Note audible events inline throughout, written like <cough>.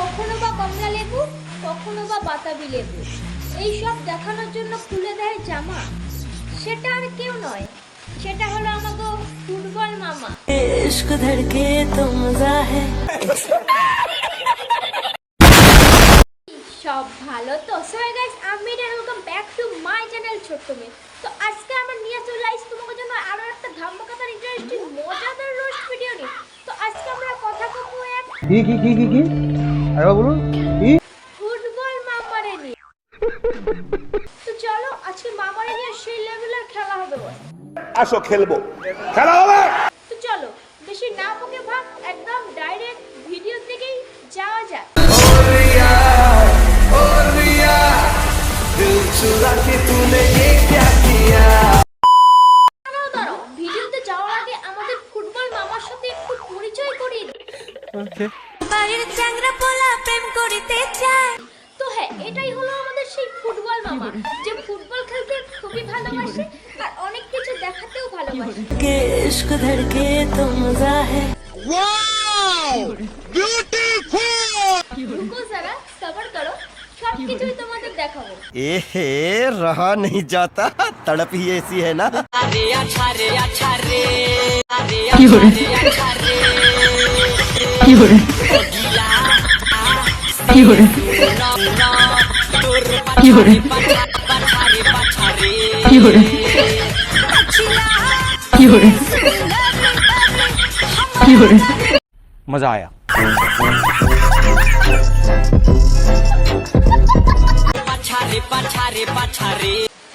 কখনো বা কমলা লেবু কখনো বা বাতাবি লেবু। এই সব দেখানোর জন্য খুলে দেয় জামা। সেটা আর কেউ নয় সেটা হলো আমাকে ফুটবল মামা। ইশক ধড়কে তো মজা সব ভালো তো? সো গাইস আমি রে welcome back to my channel ছোট্ট মেয়ে। তো আজকে আমার নিয়ে চলে আইস তোমাদের জন্য আরও একটা ধামাকাতার ইন্টারেস্টিং মজাদার রোস্ট ভিডিও নিয়ে। তো আজকে আমরা কথা বলব এক কি কি কি কি? আরেকবার বলুন। কি ফুটবল মামারে নিয়ে। তো চলো আজকে মামারে নিয়ে সেই লেভেলের খেলা হবে বল। আসো খেলব। খেলা হবে? তো চলো বেশি না বকে ভাগ একদম ডাইরেক্ট ভিডিও থেকেই যাওয়া যাক। দাঁড়াও দাঁড়াও ভিডিওতে যাওয়ার আগে আমাদের ফুটবল মামার সাথে একটু পরিচয় করিয়ে দিই। বাড়ির চ্যাংরা পোলা প্রেম করিতে চায় তো হ্যাঁ এটাই হলো আমাদের সেই ফুটবল মামা যে ফুটবল খেলতে খুবই ভালোবাসে আর অনেক কিছু দেখাতেও ভালোবাসে के इश्क धड़के तो मजा है রুকো যারা সবার করো সব কিছুই তোমাদের দেখাবো एहे रहा नहीं जाता तड़प ही ऐसी है ना मजा आया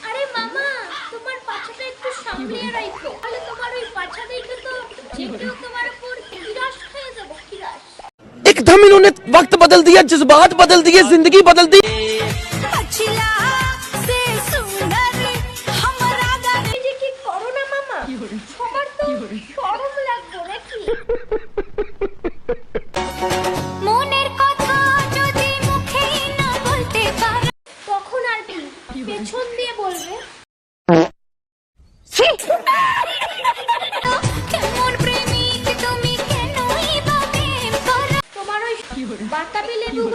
আরে মামা তোমার পাছাটা একটু সামলিয়ে রাখো তাহলে তোমার ওই পাছা দেখে তো যে কেউ তোমার एकदम इन्होंने वक्त बदल दिया जज्बात बदल दिए ज़िंदगी बदल दी। पछिला से <laughs>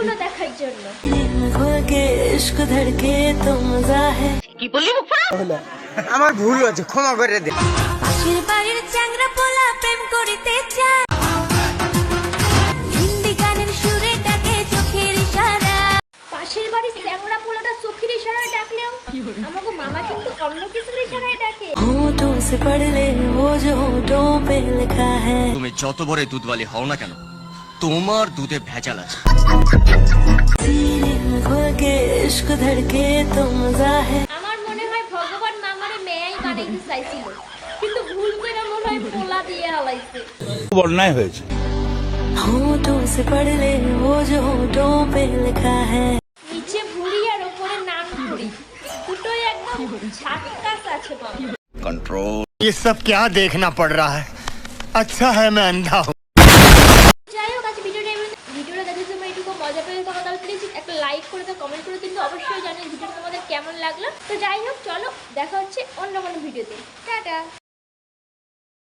বাতাবি লেবুগুলো দেখার জন্য के इश्क धड़के तो मजा है আমার ভুল হয়েছে ক্ষমা করে দে পাশের বাড়ির চ্যাংরা পোলা প্রেম করিতে চায় হিন্দি গানের সুরে ডাকে চোখের ইশারা পাশের বাড়ির চ্যাংড়া পোলাটা চোখের ইশারায় ডাকলেও আমাকে মামা কিন্তু অন্য কিছুর ইশারায় ডাকে होठों से पढ़ ले वो जो होठों पे लिखा है তুমি যত বড় দুধওয়ালি হও না কেন তোমার দুধে ভেজাল আছে सीने में खो के इश्क धड़के तो मजा है আমার মনে হয় ভগবান মামারে মেয়াই বানাইতে চাইছিল কিন্তু ভুল করে মনে হয় পোলা দিয়ে হালাইছে অন্যায় হয়েছে होठों से पढ़ ले वो जो होठों पे लिखा है নিচে ভুড়ি আর উপরে নাম ভুড়ি দুটোই একদম ঝাটকাস আছে মামা कंट्रोल ये सब क्या देखना पड़ रहा है अच्छा है मैं अंधा हूँ কেমন লাগল? তো যাই হোক চলো দেখা হচ্ছে অন্য কোনো ভিডিওতে। টাটা!